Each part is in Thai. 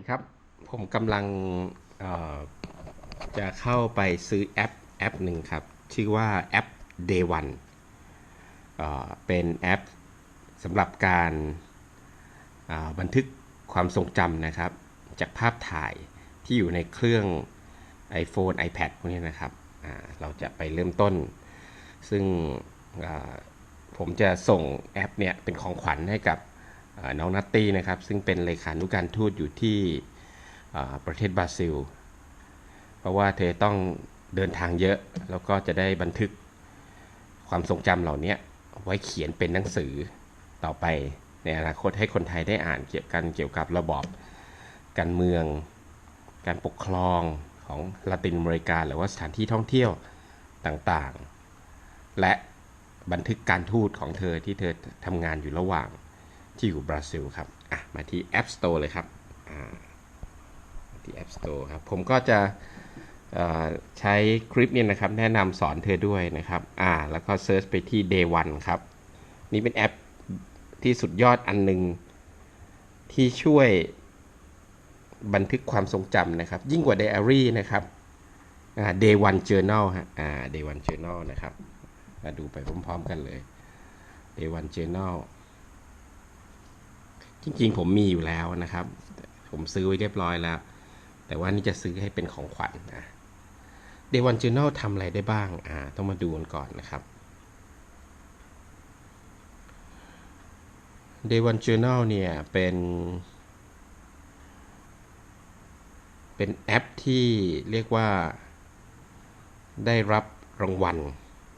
ดีครับ ผมกำลังจะเข้าไปซื้อแอปแอปหนึ่งครับ ชื่อว่าแอป Day One เป็นแอปสำหรับการบันทึกความทรงจำนะครับ จากภาพถ่ายที่อยู่ในเครื่อง iPhone iPad พวกนี้นะครับ เราจะไปเริ่มต้น ซึ่งผมจะส่งแอปเนี่ยเป็นของขวัญให้กับ น้องนัตตี้นะครับ ซึ่งเป็นเลขานุการทูตอยู่ที่ประเทศบราซิล เพราะว่าเธอต้องเดินทางเยอะ แล้วก็จะได้บันทึกความทรงจำเหล่านี้ไว้เขียนเป็นหนังสือต่อไปในอนาคตให้คนไทยได้อ่านเกี่ยวกันเกี่ยวกับระบอบการเมือง การปกครองของลาตินอเมริกา หรือว่าสถานที่ท่องเที่ยวต่างๆ และบันทึกการทูตของเธอที่เธอทำงานอยู่ระหว่าง ที่อยู่บราซิลครับอะมาที่ App Store เลยครับอ่าที่ App Store ครับ ผมก็จะใช้คลิปนี้นะครับ แนะนำสอนเธอด้วยนะครับอ่าแล้วก็เซิร์ชไปที่ Day One ครับ นี่เป็นแอปที่สุดยอดอันหนึ่งที่ช่วยบันทึกความทรงจำนะครับ ยิ่งกว่าไดอารี่นะครับอ่า day one journal ฮะอ่า day one journal นะครับมาดูไปพร้อมๆกันเลย day one journal จริงๆ ผมมีอยู่แล้วนะครับ ผมซื้อไว้เรียบร้อยแล้ว แต่ว่านี่จะซื้อให้เป็นของขวัญนะ day one journal ทำอะไรได้บ้าง อ่า ต้องมาดูกันก่อนนะครับ day one journal เนี่ย เป็น เป็นแอปที่เรียกว่าได้รับรางวัล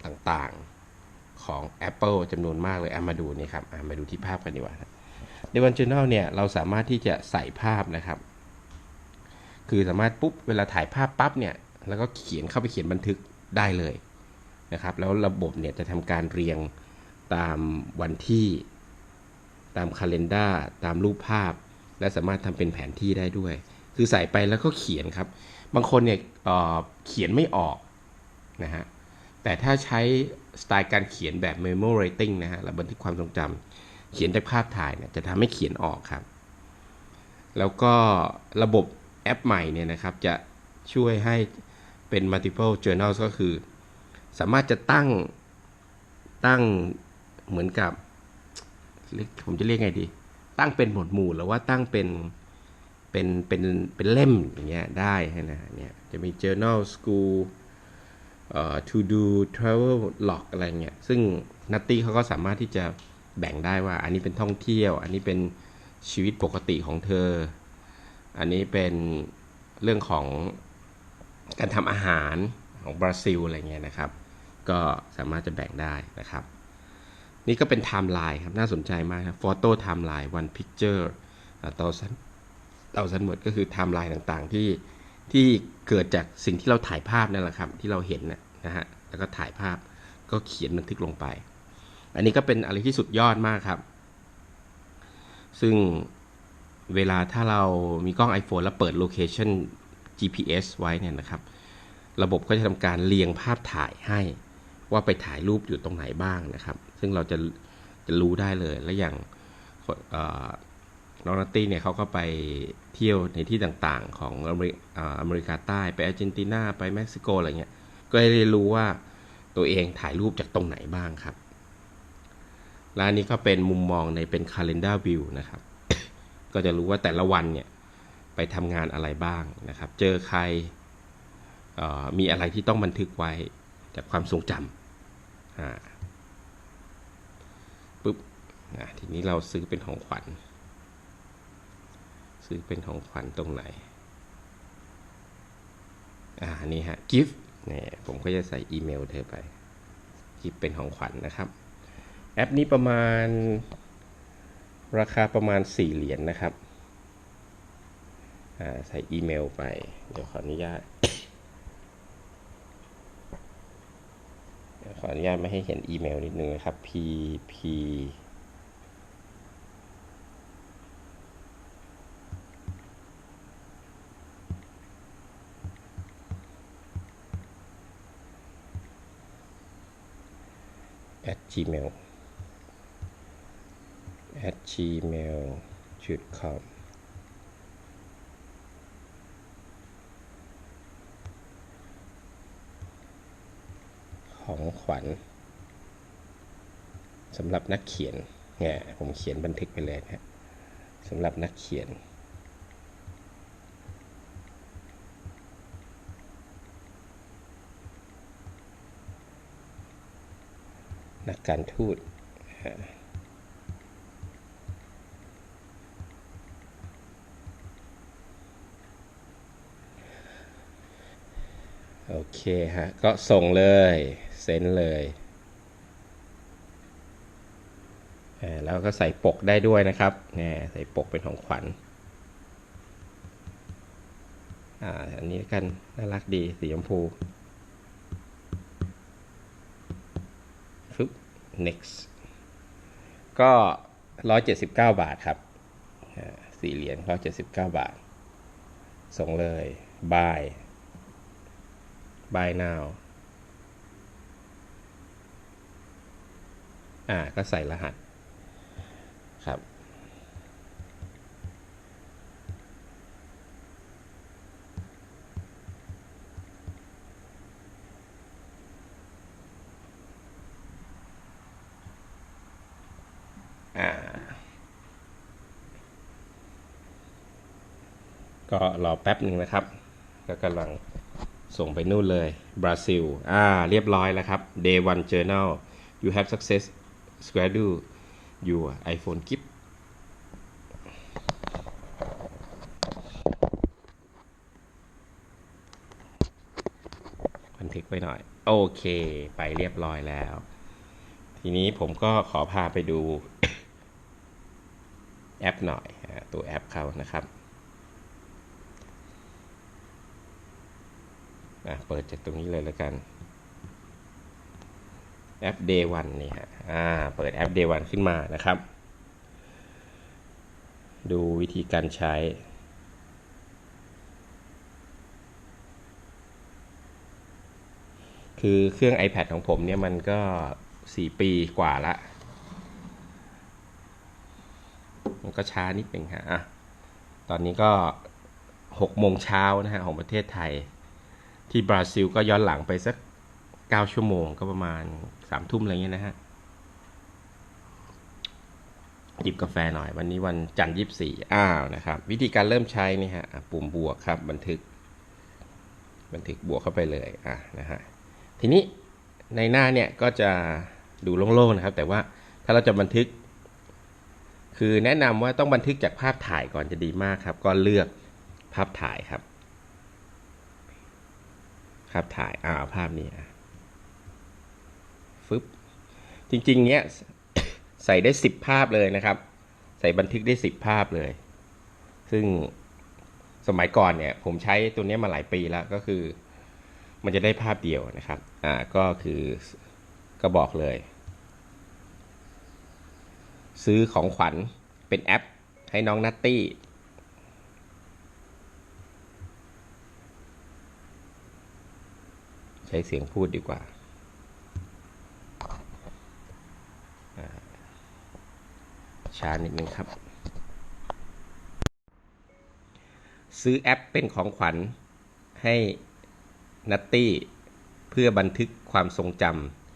ต่างๆของ Apple จำนวนมากเลยเอามาดูนี่ครับ อะ มาดูที่ภาพกันดีกว่า ในวัน Journal เนี่ยเราสามารถที่จะใส่ภาพนะครับ คือสามารถปุ๊บเวลาถ่ายภาพปั๊บเนี่ยแล้วก็เขียนเข้าไปเขียนบันทึกได้เลยนะครับ แล้วระบบเนี่ยจะทำการเรียงตามวันที่ ตามคาล endar ตามรูปภาพ และสามารถทำเป็นแผนที่ได้ด้วย คือใส่ไปแล้วก็เขียนครับ บางคนเนี่ยเเขียนไม่ออกนะฮะแต่ถ้าใช้สไตล์การเขียนแบบ memo writing นะฮะเราบันทึกความทรงจำ เขียนจากภาพถ่ายเนี่ยจะทำให้เขียนออกครับ แล้วก็ระบบแอปใหม่เนี่ยนะครับจะช่วยให้เป็น multiple journals ก็คือ สามารถจะตั้งตั้งเหมือนกับ ผมจะเรียกไงดี ตั้งเป็นหมวดหมู่หรือว่าตั้งเป็นเป็นเป็นเป็นเล่มอย่างเงี้ยได้นะฮะเนี่ยจะมี journal school เอ่อ to do travel log อะไรเงี้ยซึ่งนัตตี้เขาก็สามารถที่จะ แบ่งได้ว่า อันนี้เป็นท่องเที่ยว อันนี้เป็นชีวิตปกติของเธอ อันนี้เป็นเรื่องของการทำอาหารของบราซิลอะไรเงี้ยนะครับ ก็สามารถจะแบ่งได้นะครับ นี่ก็เป็นไทม์ไลน์ครับ น่าสนใจมากครับโฟโต้ไทม์ไลน์ one picture เตาสันเตาสันหมดก็คือไทม์ไลน์ต่างๆที่ที่เกิดจากสิ่งที่เราถ่ายภาพนั่นแหละครับ ที่เราเห็นนะฮะแล้วก็ถ่ายภาพก็เขียนบันทึกลงไป อันนี้ก็เป็นอะไรที่สุดยอดมากครับ ซึ่งเวลาถ้าเรามีกล้อง iPhone แล้วเปิดโลเคชัน GPS ไว้เนี่ยนะครับ ระบบก็จะทำการเรียงภาพถ่ายให้ ว่าไปถ่ายรูปอยู่ตรงไหนบ้างนะครับ ซึ่งเราจะจะรู้ได้เลย และอย่างน้องนัตตี้เนี่ยเขาก็ไปเที่ยวในที่ต่างๆ ของอเมริอเมริกาใต้ไปอาร์เจนตินาไปเม็กซิโกอะไรเงี้ย ก็ได้เรียนรู้ว่าตัวเองถ่ายรูปจากตรงไหนบ้างครับ และอันนี้ก็เป็นมุมมองในเป็น calendar view นะครับ ก็จะรู้ว่าแต่ละวันเนี่ยไปทำงานอะไรบ้างนะครับ เจอใครมีอะไรที่ต้องบันทึกไว้จากความทรงจำปุ๊บทีนี้เราซื้อเป็นของขวัญ ซื้อเป็นของขวัญตรงไหน อ่า นี่ฮะ gift เนี่ยผมก็จะใส่อีเมลเธอไป gift เป็นของขวัญนะครับ แอปนี้ประมาณ ราคาประมาณ 4 เหรียญนนะครับ ใส่อีเมลไป เดี๋ยวขออนุญาตขออนุญาตไม่ให้เห็นอีเมลนิดนึงนะครับ p p at gmail at gmail com ของขวัญสำหรับนักเขียนเนี่ยผมเขียนบันทึกไปเลยนะสำหรับนักเขียน นักการทูต โอเคฮะ ก็ส่งเลยเซ็นเลยแล้วก็ใส่ปกได้ด้วยนะครับเนี่ยใส่ปกเป็นของขวัญอ่าอันนี้กัน น่ารักดี สีชมพูฟึบ next ก็ 179 บาทครับสี่เหรียญ179 บาท ส่งเลย buy by now อ่า ก็ใส่รหัส ครับ อ่า ก็รอแป๊บหนึ่งนะครับ ก็กำลัง ส่งไปนู่นเลยบราซิลอ่าเรียบร้อยแล้วครับ day one journal you have success schedule your iPhone gift บันทึกไปหน่อย โอเค ไปเรียบร้อยแล้ว ทีนี้ผมก็ขอพาไปดูแอปหน่อยตัวแอปเขานะครับ อะเปิดจากตรงนี้เลยแล้วกัน แอป Day 1นี่ฮะอ่าเปิดแอป Day 1ขึ้นมานะครับ ดูวิธีการใช้คือเครื่อง iPad ของผมเนี่ยมันก็ 4 ปีกว่าละ มันก็ช้านิดหนึ่งฮะอะตอนนี้ก็6โมงเช้านะฮะ ของประเทศไทย ที่บราซิลก็ย้อนหลังไปสัก9ชั่วโมงก็ประมาณ3ทุ่มอะไรเงี้ยนะฮะหยิบกาแฟหน่อย วันนี้วันจันทร์ยี่สี่อ้าวนะครับ วิธีการเริ่มใช้นี่ฮะปุ่มบวกครับ บันทึก บันทึกบวกเข้าไปเลยอะนะฮะทีนี้ในหน้าเนี่ยก็จะดูโล่งๆนะครับ แต่ว่าถ้าเราจะบันทึก คือแนะนำว่าต้องบันทึกจากภาพถ่ายก่อนจะดีมากครับ ก็เลือกภาพถ่ายครับ ภาพถ่ายอ่าภาพนี้ฟึบจริง ๆ เนี้ยใส่ได้สิบภาพเลยนะครับ ใส่บันทึกได้สิบภาพเลย ซึ่งสมัยก่อนเนี่ย ผมใช้ตัวนี้มาหลายปีแล้วก็คือ มันจะได้ภาพเดียวนะครับ อ่าก็คือก็บอกเลย ซื้อของขวัญเป็นแอปให้น้องนัตตี้ ช้เสียงพูดดีกว่าอ่า ช้านิดนึงครับ ซื้อแอปเป็นของขวัญให้นัตตี้เพื่อบันทึกความทรงจ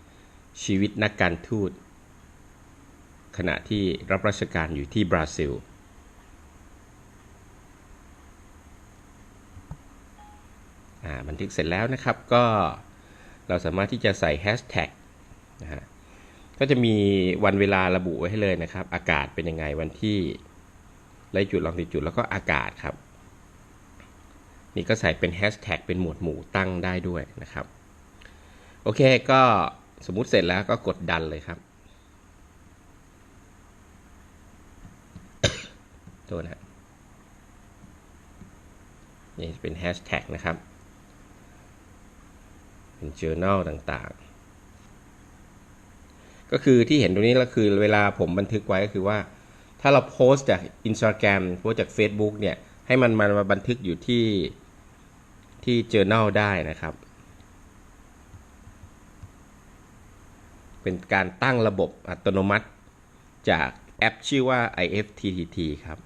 ำชีวิตนักการทูต ขณะที่รับราชการอยู่ที่บราซิลอ่าบันทึกเสร็จแล้วนะครับก็ เราสามารถที่จะใส่แฮชแท็กนะฮะก็จะมีวันเวลาระบุไว้ให้เลยนะครับ อากาศเป็นยังไงวันที่ไรจุดลองติจุดแล้วก็อากาศครับ นี่ก็ใส่เป็นแฮชแท็กเป็นหมวดหมู่ตั้งได้ด้วยนะครับ โอเคก็สมมุติเสร็จแล้วก็กดดันเลยครับโทษนะฮะนี่เป็นแฮชแท็กนะครับ เป็น journal ต่างๆ ก็คือที่เห็นตรงนี้ก็คือเวลาผมบันทึกไว้ก็คือว่า ถ้าเราโพสต์จาก Instagram โพสต์จาก Facebook เนี่ยให้มันมามาบันทึกอยู่ที่ที่ journal ได้นะครับ เป็นการตั้งระบบอัตโนมัติจากแอปชื่อว่า IFTTT ครับ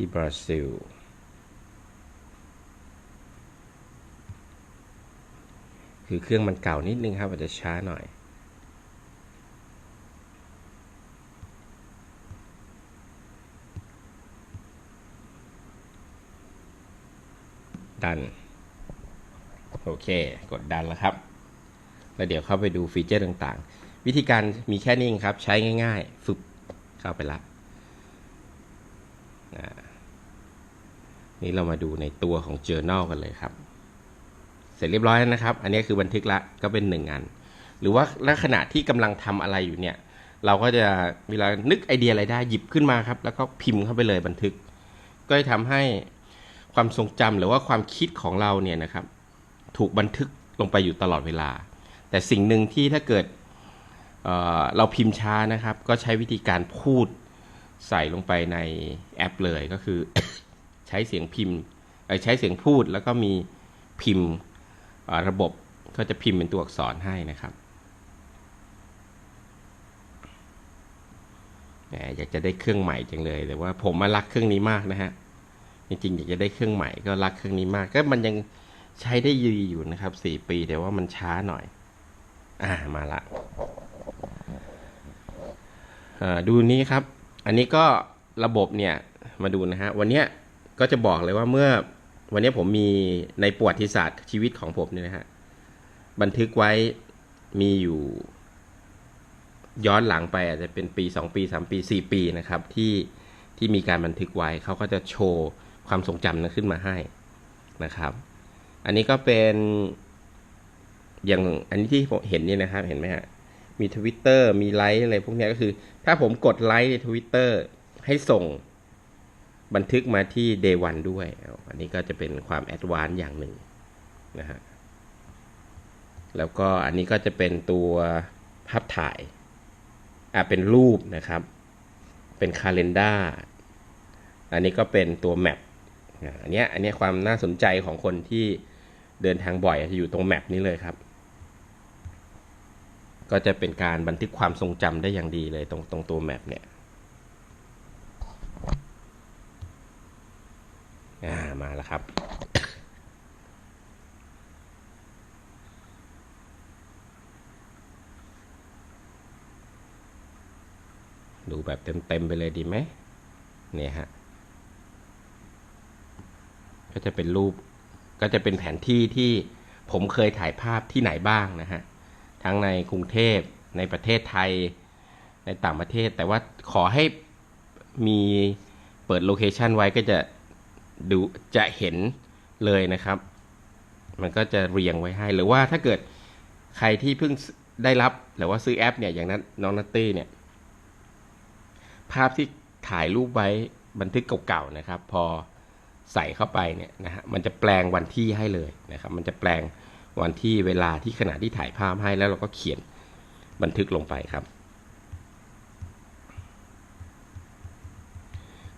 ที่บราซิล คือเครื่องมันเก่านิดนึงครับอาจจะช้าหน่อย ดัน โอเค กดดันแล้วครับ แล้วเดี๋ยวเข้าไปดูฟีเจอร์ต่างๆ วิธีการมีแค่นี้ครับ ใช้ง่ายๆ ฝึกเข้าไปละอ่า นี่เรามาดูในตัวของ Journal กันเลยครับ เสร็จเรียบร้อยแล้วนะครับ อันนี้คือบันทึกละก็เป็นหนึ่งอัน หรือว่าลักษณะที่กำลังทำอะไรอยู่เนี่ย เราก็จะเวลานึกไอเดียอะไรได้หยิบขึ้นมาครับ แล้วก็พิมพ์เข้าไปเลยบันทึก ก็จะทำให้ความทรงจำหรือว่าความคิดของเราเนี่ยนะครับ ถูกบันทึกลงไปอยู่ตลอดเวลา แต่สิ่งหนึ่งที่ถ้าเกิดเเราพิมพ์ช้านะครับ ก็ใช้วิธีการพูดใส่ลงไปในแอปเลยก็คือ ใช้เสียงพิมพ์ใช้เสียงพูดแล้วก็มีพิมพ์ระบบก็จะพิมพ์เป็นตัวอักษรให้นะครับอยากจะได้เครื่องใหม่จังเลยแต่ว่าผมมารักเครื่องนี้มากนะฮะจริงๆอยากจะได้เครื่องใหม่ก็รักเครื่องนี้มาก ก็มันยังใช้ได้ดีอยู่นะครับสี่ปีแต่ว่ามันช้าหน่อย อ่ามาละดูนี้ครับ อันนี้ก็ระบบเนี่ยมาดูนะฮะวันเนี้ย ก็จะบอกเลยว่าเมื่อวันนี้ผมมีในประวัติศาสตร์ชีวิตของผมเนี่ยนะฮะบันทึกไว้มีอยู่ ย้อนหลังไปอาจจะเป็นปีสองปีสามปีสี่ปีนะครับ ที่ที่มีการบันทึกไว้เขาก็จะโชว์ความทรงจำนั้นขึ้นมาให้นะครับ อันนี้ก็เป็นอย่างอันนี้ที่ผมเห็นเนี่ยนะครับเห็นไหมฮะมีทวิตเตอร์มีไลค์อะไรพวกนี้ก็คือ ถ้าผมกดไลค์ในทวิตเตอร์ให้ส่ง บันทึกมาที่ day one ด้วย อันนี้ก็จะเป็นความแอดวานซ์อย่างหนึ่งนะฮะ แล้วก็อันนี้ก็จะเป็นตัวภาพถ่าย อะเป็นรูปนะครับ เป็นคาล endar อันนี้ก็เป็นตัวแมปอันเนี้ยอันเนี้ยความน่าสนใจของคนที่เดินทางบ่อยจะอยู่ตรงแมปนี้เลยครับ ก็จะเป็นการบันทึกความทรงจำได้อย่างดีเลยตรงตรงตัวแมปเนี่ย อ่ามาแล้วครับ ดูแบบเต็มๆไปเลยดีไหมเนี่ยฮะก็จะเป็นรูปก็จะเป็นแผนที่ที่ผมเคยถ่ายภาพที่ไหนบ้างนะฮะ ทั้งในกรุงเทพในประเทศไทย ในต่างประเทศ แต่ว่าขอให้มีเปิดโลเคชันไว้ก็จะ ดูจะเห็นเลยนะครับ มันก็จะเรียงไว้ให้ หรือว่าถ้าเกิดใครที่เพิ่งได้รับหรือว่าซื้อแอปเนี่ยอย่างนั้นน้องนัตตี้เนี่ย ภาพที่ถ่ายรูปไว้บันทึกเก่าๆนะครับ พอใส่เข้าไปเนี่ยนะฮะมันจะแปลงวันที่ให้เลยนะครับ มันจะแปลงวันที่เวลาที่ขณะที่ถ่ายภาพให้แล้วเราก็เขียนบันทึกลงไปครับ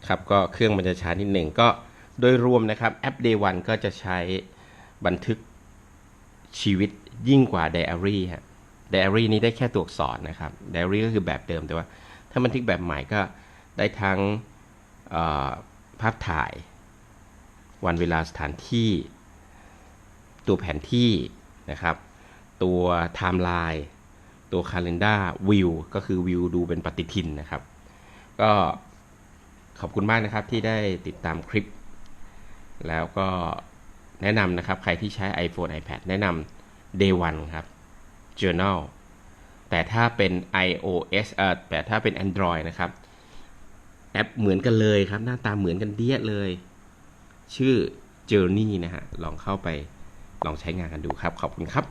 ครับก็เครื่องมันจะช้านิดหนึ่งก็ โดยรวมนะครับแอป Day One ก็จะใช้บันทึกชีวิตยิ่งกว่า Diary ฮะ Diary นี้ได้แค่ตัวอักษรนะครับ Diary ก็คือแบบเดิมแต่ว่า ถ้าบันทึกแบบใหม่ก็ได้ทั้งภาพถ่าย วันเวลาสถานที่ ตัวแผนที่นะครับ ตัวไทม์ไลน์ตัว Calendar View ก็คือวิวดูเป็นปฏิทินนะครับ ก็ขอบคุณมากนะครับที่ได้ติดตามคลิป แล้วก็แนะนำนะครับ ใครที่ใช้ iPhone iPad แนะนำ Day One ครับ Journal แต่ถ้าเป็น iOS เอ่อแต่ถ้าเป็น Android นะครับ แอปเหมือนกันเลยครับ หน้าตาเหมือนกันเดียเลย ชื่อ Journey นะฮะ ลองเข้าไปลองใช้งานกันดูครับ ขอบคุณครับ